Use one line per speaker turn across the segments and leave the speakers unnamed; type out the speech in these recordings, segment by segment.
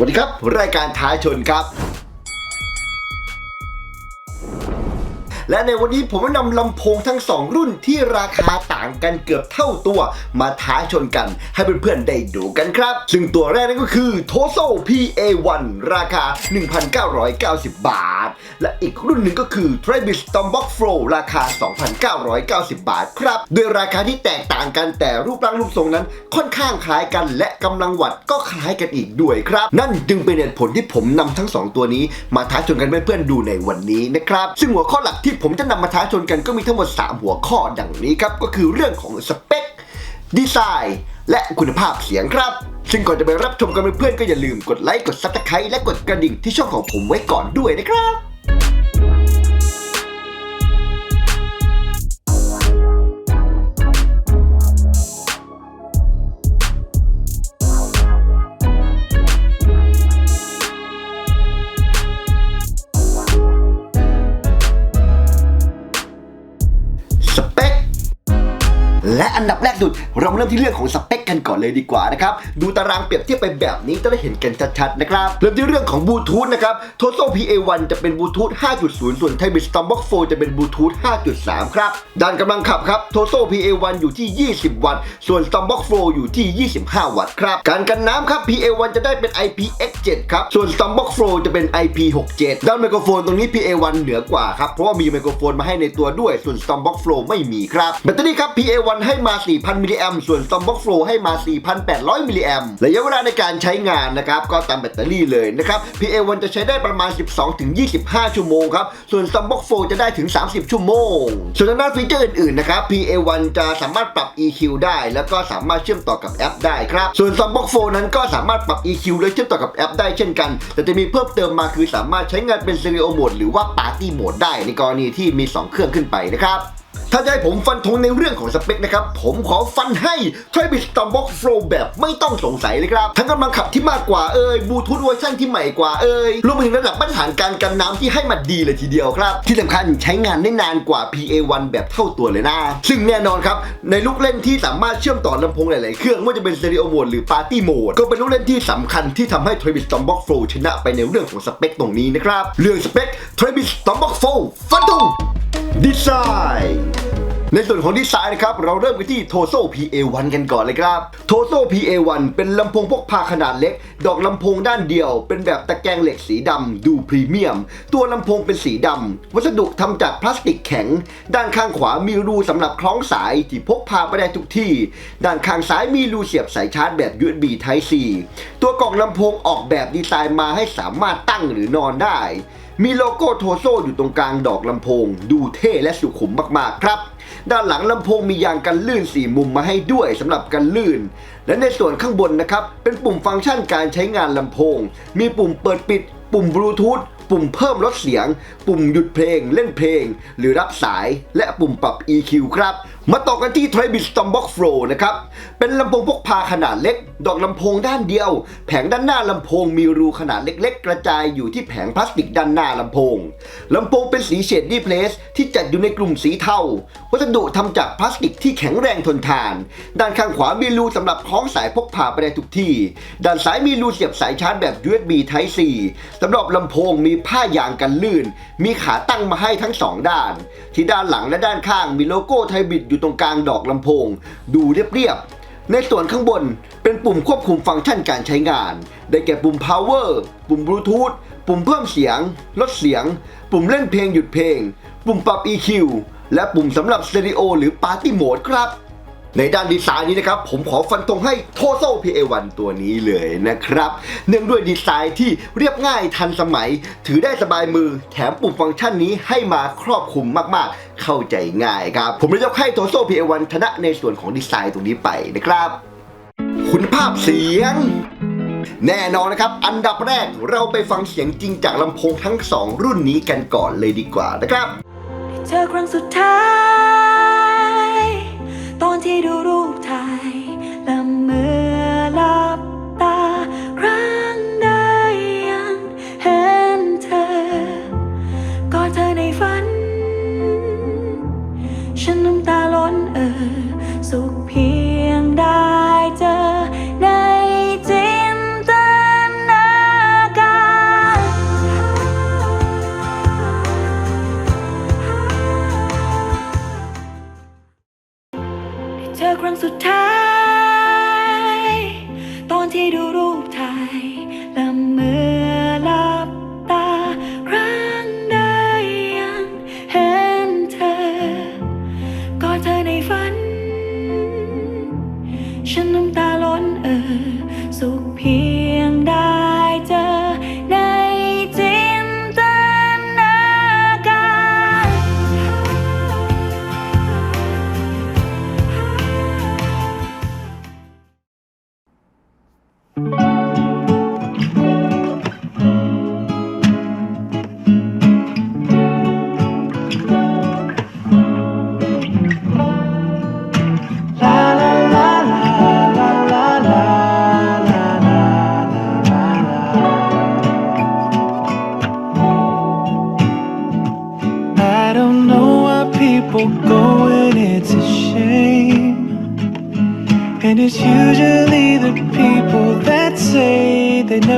วัสดีครับ รายการท้าชนครับ และในวันนี้ผมก็นำลำโพงทั้ง 2 รุ่นที่ราคาต่างกันเกือบเท่าตัว มาท้าชนกันให้เพื่อนๆได้ดูกันครับ ซึ่งตัวแรกนั่นก็คือ Toso PA1 ราคา 1,990 บาท และอีกรุ่นหนึ่งก็คือ Travis Tombox Flow ราคา 2,990 บาทครับโดยราคาที่แตกต่างกันแต่รูปร่างรูปทรงนั้น ค่อนข้างคล้ายกัน และกำลังวัดก็คล้ายกันอีกด้วยครับ นั่นจึงเป็นเหตุผลที่ผมนำทั้งสองตัวนี้ มาท้าชนกันเพื่อนๆดูในวันนี้นะครับ ซึ่งหัวข้อหลักที่ผมจะนำมาท้าชนกันก็มีทั้งหมด 3 หัวข้อดังนี้ครับ ก็คือเรื่องของสเปค ดีไซน์ และคุณภาพเสียงครับ ซึ่งก่อนจะไปรับชมกันเพื่อนๆก็อย่าลืมกดไลค์ กดซับสไครต์และกดกระดิ่งที่ช่องของผมไว้ก่อนด้วยนะครับ ดุด เราเริ่มที่เรื่องของสเปคกันก่อนเลยดีกว่านะครับ ดูตารางเปรียบเทียบไปแบบนี้จะได้เห็นกันชัดๆนะครับ เริ่มที่เรื่องของบลูทูธนะครับ Toso PA1 จะเป็นบลูทูธ 5.0 ส่วน Type Stormbox 4จะเป็นบลูทูธ 5.3 ครับ ด้านกำลังขับครับ Toso PA1 อยู่ที่ 20 วัตต์ ส่วน Stormbox 4อยู่ที่ 25 วัตต์ครับ การกันน้ำครับ PA1 จะได้เป็น IPX7 ครับ ส่วน Stormbox 4จะเป็น IP67 ด้านไมโครโฟนตรงนี้ PA1 เหนือกว่าครับ เพราะว่ามีไมโครโฟนมาให้ในตัวด้วย ส่วน Stormbox 4ไม่มีครับ แบตเตอรี่ครับ PA1 ให้มา4,000 มิลลิแอมส่วน Stormbox 4ให้มา 4,800 มิลลิแอมระยะเวลาในการใช้งานนะครับก็ตามแบตเตอรี่เลยนะครับ PA1 จะใช้ได้ประมาณ 12-25 ชั่วโมงครับ ส่วน Stormbox 4จะได้ถึง 30 ชั่วโมง ส่วนด้านฟีเจอร์อื่นๆนะครับ PA1 จะสามารถปรับ EQ ได้ แล้วก็สามารถเชื่อมต่อกับแอปได้ครับ ส่วน Stormbox 4นั้นก็สามารถปรับ EQ และเชื่อมต่อกับแอปได้เช่นกัน แต่จะมีเพิ่มเติมมาคือสามารถใช้งานเป็น Stereo Mode หรือว่า Party Mode ได้ในกรณีที่มี 2 เครื่องขึ้นไปนะครับ ถ้าจะให้ผมฟันธงในเรื่องของสเปคนะครับ ผมขอฟันให้ t r i b i s t o m b o x Flow แบบไม่ต้องสงสัยเลยครับ ทั้งกำลังขับที่มากกว่าเอ่ยบลูทูธเวอร์ชันที่ใหม่กว่าเอ่ยรวมไปถึงระดับมาตรฐานการกันน้ำที่ให้มาดีเลยทีเดียวครับ ที่สำคัญใช้งานได้นานกว่า PA1 แบบเท่าตัวเลยนะ ซึ่งแน่นอนครับ ในลูกเล่นที่สามารถเชื่อมต่อลำโพงหลาย ๆ เครื่องไม่ว่าจะเป็น Stereo Mode หรือ Party Mode ก็เป็นลูกเล่นที่สำคัญที่ทำให้ t r i b i s t o m b o x Flow ชนะไปในเรื่องของสเปคตรงนี้นะครับเรื่องสเปค t r i b i s t o m b o x Flow ฟันธงดีไซน์ ในส่วนของดีไซน์นะครับ เราเริ่มกันที่ Toso PA1 กันก่อนเลยครับ Toso PA1 เป็นลำโพงพกพาขนาดเล็ก ดอกลำโพงด้านเดียว เป็นแบบตะแกรงเหล็กสีดำดูพรีเมียม ตัวลำโพงเป็นสีดำ วัสดุทำจากพลาสติกแข็ง ด้านข้างขวามีรูสำหรับคล้องสายที่พกพาไปได้ทุกที่ ด้านข้างซ้ายมีรูเสียบสายชาร์จแบบ USB Type C ตัวกล่องลำโพงออกแบบดีไซน์มาให้สามารถตั้งหรือนอนได้ มีโลโก้โทโซอยู่ตรงกลางดอกลำโพง ดูเท่และสุขุมมากๆครับ ด้านหลังลำโพงมียางกันลื่นสี่มุมมาให้ด้วยสำหรับกันลื่น และในส่วนข้างบนนะครับ เป็นปุ่มฟังก์ชันการใช้งานลำโพง มีปุ่มเปิดปิด ปุ่มบลูทูธปุ่มเพิ่มลดเสียง ปุ่มหยุดเพลง เล่นเพลง หรือรับสาย และปุ่มปรับ EQ ครับ มาต่อกันที่ t r i b i s t o m b o x Flow นะครับ เป็นลำโพงพกพาขนาดเล็ก ดอกลำโพงด้านเดียว แผงด้านหน้าลำโพงมีรูขนาดเล็ก ๆ กระจายอยู่ที่แผงพลาสติกด้านหน้าลำโพง ลำโพงเป็นสีเชดดี้เพลสที่จัดอยู่ในกลุ่มสีเทา วัสดุทำจากพลาสติกที่แข็งแรงทนทาน ด้านข้างขวามีรูสำหรับคล้องสายพกพาไปได้ทุกที่ ด้านซ้ายมีรูเสียบสายชาร์จแบบ USB Type C สำหรับลำโพงมีผ้ายางกันลื่น มีขาตั้งมาให้ทั้งสองด้าน ที่ด้านหลังและด้านข้างมีโลโก้ไทบิดอยู่ตรงกลางดอกลำโพง ดูเรียบๆ ในส่วนข้างบนเป็นปุ่มควบคุมฟังก์ชันการใช้งาน ได้แก่ปุ่ม power ปุ่ม bluetooth ปุ่มเพิ่มเสียง ลดเสียง ปุ่มเล่นเพลงหยุดเพลง ปุ่มปรับ EQ และปุ่มสำหรับ Stereo หรือ Party Mode ครับ ในด้านดีไซน์นี้นะครับ ผมขอฟันธงให้ Toso PA1 ตัวนี้เลยนะครับ เนื่องด้วยดีไซน์ที่เรียบง่ายทันสมัย ถือได้สบายมือแถมปุ่มฟังก์ชันนี้ให้มาครอบคลุมมากๆ เข้าใจง่ายครับ ผมเลยยกให้ Toso PA1 ชนะในส่วนของดีไซน์ตรงนี้ไปนะครับ คุณภาพเสียงแน่นอนนะครับ อันดับแรกเราไปฟังเสียงจริงจากลำโพงทั้งสองรุ่นนี้กันก่อนเลยดีกว่านะครับ
เธอครั้งสุดท้าย ตอนที่ดูรูปถ่าย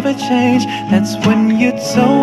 never change. That's when you told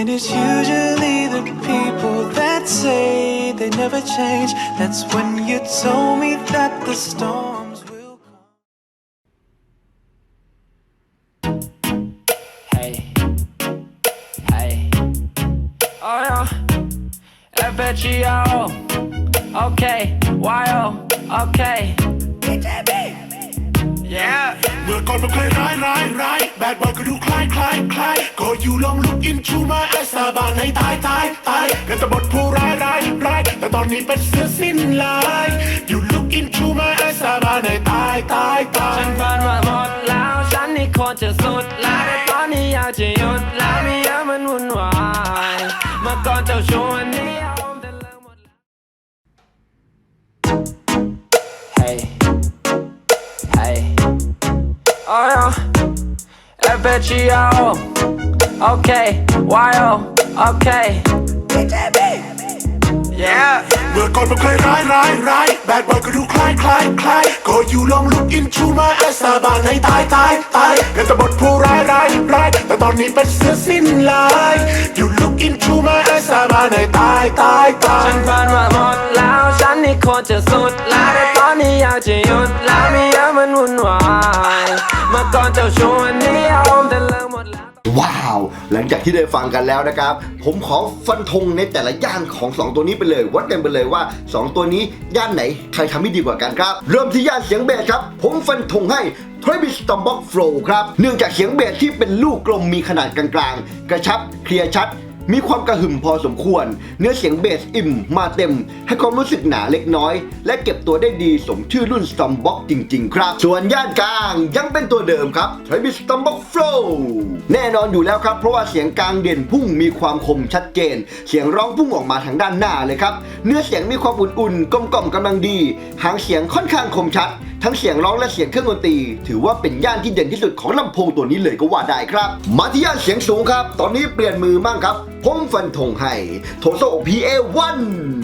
And it's usually the people that say they never change. That's when you told me that the storms will come.
Hey, hey, oh yeah, FHEO, okay, YO, okay, yeah.
เมื่อก่อนมันเคยร้ายร้ายร้ายแบดบอยก็ดูคล้ายคล้ายคล้ายก็อยู่ลองลุกอินชูมาไอสาบานให้ตายตายตายเป็นตบทผู้ร้ายร้ายร้ายแต่ตอนนี้เป็นเสื้อสิ้นลายอยู่ลุกอินชูมาไอสาบานให้ตายตายตาย
ฉันฝันว่าหมดแล้วฉันนี่โคตรจะสุดแล้วตอนนี้อยากจะหยุดแล้วไม่อยากมันวุ่นวายเมื่อก่อนเจ้าชู้วันนี้ FHEO Okay YO Okay Yeah
เมื่อก่อนมันเคยร้ายร้ายร้ายแบดบอยก็ดูคล้ายคล้ายคล้ายก็อยู่ลองลุกอินชูมาไอสาบานให้ตายตายตายเป็นตบทผู้ร้ายร้ายร้ายแต่ตอนนี้เป็นเสือสิ้นลายอยู่ลุกอินชูมาไอสาบานให้ตายตายตาย
ฉันฝันว่าหมดแล้วฉั นนี่โคตรจะสุดล้วแต่ตอนนี้อยากจะหยุดล้วไม่อยากมันวุ่นวายเมื่อก่อนเจ้าชู้วันนี้อารมณ์แต่เลิกหมดแล้ว
ว้าว หลังจากที่ได้ฟังกันแล้วนะครับ ผมขอฟันธงในแต่ละย่านของ 2 ตัวนี้ไปเลย วัดกันไปเลยว่า 2 ตัวนี้ย่านไหนใครทำได้ดีกว่ากันครับ เริ่มที่ย่านเสียงเบสครับ ผมฟันธงให้ t r a v i s t o m b o k Flow ครับ เนื่องจากเสียงเบสที่เป็นลูกกลมมีขนาดกลางๆ กระชับ เคลียร์ชัด มีความกระหึ่มพอสมควร เนื้อเสียงเบสอิ่มมาเต็ม ให้ความรู้สึกหนาเล็กน้อย และเก็บตัวได้ดีสมชื่อรุ่น s t o m b o k จริง ๆ ครับ ส่วนย่านกลางยังเป็นตัวเดิมครับ t r a v i s t o m b o k Flow แน่นอนอยู่แล้วครับ เพราะว่าเสียงกลางเด่นพุ่งมีความคมชัดเจน เสียงร้องพุ่งออกมาทางด้านหน้าเลยครับ เนื้อเสียงมีความอุ่นๆกลมๆกำลังดี หางเสียงค่อนข้างคมชัด ทั้งเสียงร้องและเสียงเครื่องดนตรี ถือว่าเป็นย่านที่เด่นที่สุดของลำโพงตัวนี้เลยก็ว่าได้ครับ มาที่ย่านเสียงสูงครับ ตอนนี้เปลี่ยนมือมั่งครับผมฟันธงให้โทโซ PA1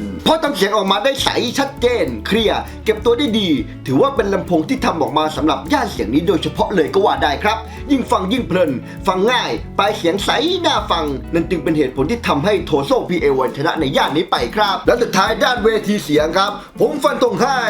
เพราะทำเสียงออกมาได้ใสชัดเจน เคลียร์เก็บตัวได้ดี ถือว่าเป็นลำโพงที่ทำออกมาสำหรับย่านเสียงนี้โดยเฉพาะเลยก็ว่าได้ครับ ยิ่งฟังยิ่งเพลิน ฟังง่าย ปลายเสียงใสน่าฟัง นั่นจึงเป็นเหตุผลที่ทำให้โทโซ PA1 ชนะในย่านนี้ไปครับ และสุดท้ายด้านเวทีเสียงครับ ผมฟันธงให้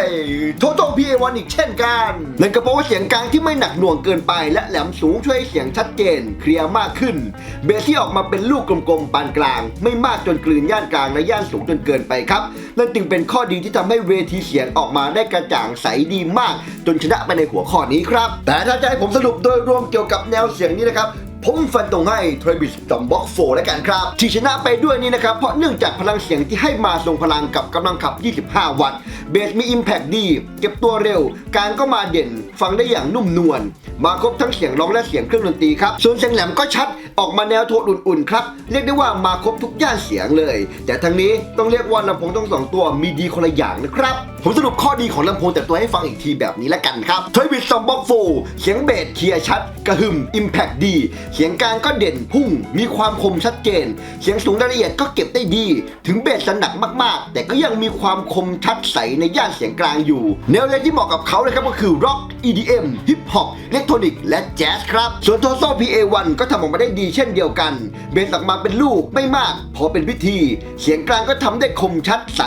โทโซ PA1 อีกเช่นกันนั่นก็เพราะว่าเสียงกลางที่ไม่หนักหน่วงเกินไป และแหลมสูงช่วยให้เสียงชัดเจน เคลียร์มากขึ้น เบสที่ออกมาเป็นลูกกลมๆปานกลาง ไม่มากจนกลืนย่านกลางและย่านสูงจนเกินไปครับนั่นจึงเป็นข้อดีที่ทำให้เวทีเสียงออกมาได้กระจ่างใสดีมาก จนชนะไปในหัวข้อนี้ครับ แต่ถ้าจะให้ผมสรุปโดยรวมเกี่ยวกับแนวเสียงนี้นะครับผมฟันตรงให้ Travis t o m b o k 4แล้วกันครับที่ชนะไปด้วยนี่นะครับ เพราะเนื่องจากพลังเสียงที่ให้มาทรงพลังกับกำลังขับ 25 วัตต์ เบสมี Impact ดี เก็บตัวเร็ว การก็มาเด่น ฟังได้อย่างนุ่มนวล มาครบทั้งเสียงร้องและเสียงเครื่องดนตรีครับ ส่วนเสียงแหลมก็ชัด ออกมาแนวโทนอุ่นๆครับ เรียกได้ว่ามาครบทุกย่านเสียงเลย แต่ทั้งนี้ต้องเรียกว่าลำโพงทั้งสองตัวมีดีคนละอย่างนะครับ ผมสรุปข้อดีของลำโพงแต่ตัวให้ฟังอีกทีแบบนี้ละกันครับ Travis t o m b o k 4เสียงเบสเคลียร์ชัด กระหึ่ม Impact ดี เสียงกลางก็เด่นพุ่ง มีความคมชัดเจน เสียงสูงรายละเอียดก็เก็บได้ดี ถึงเบสจะหนักมากๆ แต่ก็ยังมีความคมชัดใสในย่านเสียงกลางอยู่แนวเพลงที่เหมาะกับเขาเลยครับก็คือ Rock EDM Hip Hop อิเล็กทรอนิกส์และแจ๊สครับ ส่วนโทโซ PA1 ก็ทำออกมาได้ดีเช่นเดียวกัน เบสออกมาเป็นลูกไม่มาก พอเป็นพิธี เสียงกลางก็ทำได้คมชัดใส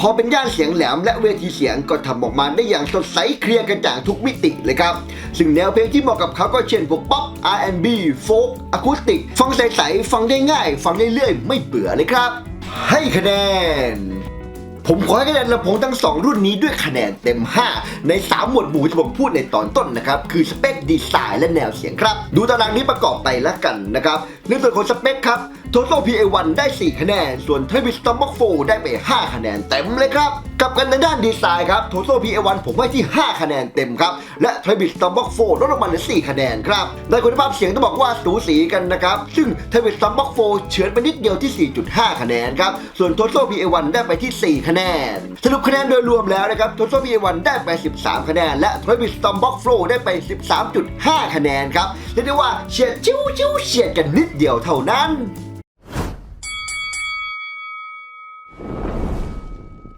พอเป็นย่านเสียงแหลมและเวทีเสียงก็ทำออกมาได้อย่างสดใสเคลียร์กระจ่างทุกมิติเลยครับ ซึ่งแนวเพลงที่เหมาะกับเขาก็เช่นพวกป๊อป R&B โฟกอะคูสติก ฟังใสๆ ฟังได้ง่าย ฟังเรื่อยๆ ไม่เบื่อเลยครับ ให้คะแนน ผมขอให้คะแนนลำโพงทั้ง 2 รุ่นนี้ด้วยคะแนนเต็ม 5 ใน 3 หมวดหมู่ที่ผมพูดในตอนต้นนะครับ คือสเปคดีไซน์และแนวเสียงครับ ดูตารางนี้ประกอบไปแล้วกันนะครับในส่วนของสเปคครับ Total PA1 ได้ 4 คะแนน ส่วน Travis Stomach 4ได้ไป 5 คะแนนเต็มเลยครับ กลับกันในด้านดีไซน์ครับ Total PA1 ผมให้ที่ 5 คะแนนเต็มครับ และ Travis Stomach 4ลดลงมาเหลือ 4 คะแนนครับในคุณภาพเสียงต้องบอกว่าสูสีกันนะครับ ซึ่ง Travis Stomach 4เฉือนไปนิดเดียวที่ 4.5 คะแนนครับ ส่วน Total PA1 ได้ไปที่ 4 คะแนน สรุปคะแนนโดยรวมแล้วนะครับ Total PA1 ได้ไป 13 คะแนน และ Travis Stomach 4ได้ไป 13.5 คะแนนครับเรียกได้ว่าเฉียดจิ้วจิ้วเฉียดกันนิดเดียวเท่านั้น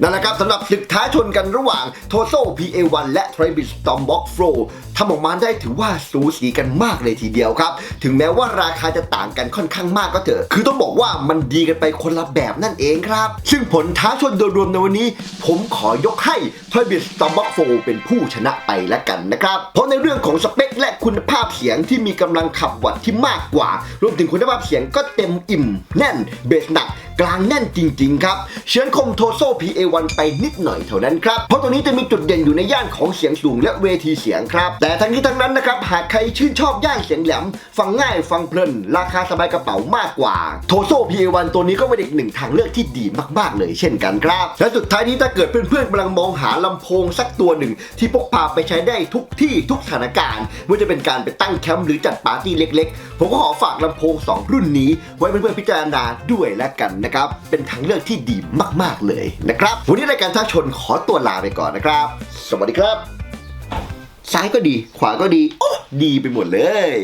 นั่นแหละครับสำหรับศึกท้าชนกันระหว่าง t o s o PA1 และ Travis Stormbox Flow ทำออกมาได้ถือว่าสูสีกันมากเลยทีเดียวครับ ถึงแม้ว่าราคาจะต่างกันค่อนข้างมากก็เถอะ คือต้องบอกว่ามันดีกันไปคนละแบบนั่นเองครับ ซึ่งผลท้าชนโดยรวมในวันนี้ ผมขอยกให้ Travis Stormbox Pro เป็นผู้ชนะไปแล้วกันนะครับ เพราะในเรื่องของสเปคและคุณภาพเสียงที่มีกำลังขับวัตต์ที่มากกว่า รวมถึงคุณภาพเสียงก็เต็มอิ่ม แน่นเบสหนักกลางแน่นจริง ๆ ครับ เชือคมโทโซ PA1 ไปนิดหน่อยเท่านั้นครับ เพราะตัวนี้จะมีจุดเด่นอยู่ในย่านของเสียงสูงและเวทีเสียงครับแต่ทั้งนี้ทั้งนั้นนะครับหากใครชื่นชอบย่านเสียงแหลม ฟังง่ายฟังเพลิน ราคาสบายกระเป๋ามากกว่า โทโซ PA1 ตัวนี้ก็เป็นอีกหนึ่งทางเลือกที่ดีมากๆเลยเช่นกันครับ และสุดท้ายนี้ถ้าเกิดเพื่อนๆกำลังมองหาลำโพงสักตัวหนึ่ง ที่พกพาไปใช้ได้ทุกที่ทุกสถานการณ์ไม่ว่าจะเป็นการไปตั้งแคมป์หรือจัดปาร์ตี้เล็กๆ ผมก็ขอฝากลำโพง 2 รุ่นนี้ ไว้เพื่อนๆพิจารณาด้วยแล้วกันนะครับเป็นทางเลือกที่ดีมากๆเลยนะครับวันนี้รายการท้าชนขอตัวลาไปก่อนนะครับ สวัสดีครับ ซ้ายก็ดี ขวาก็ดี โอ้ ดีไปหมดเลย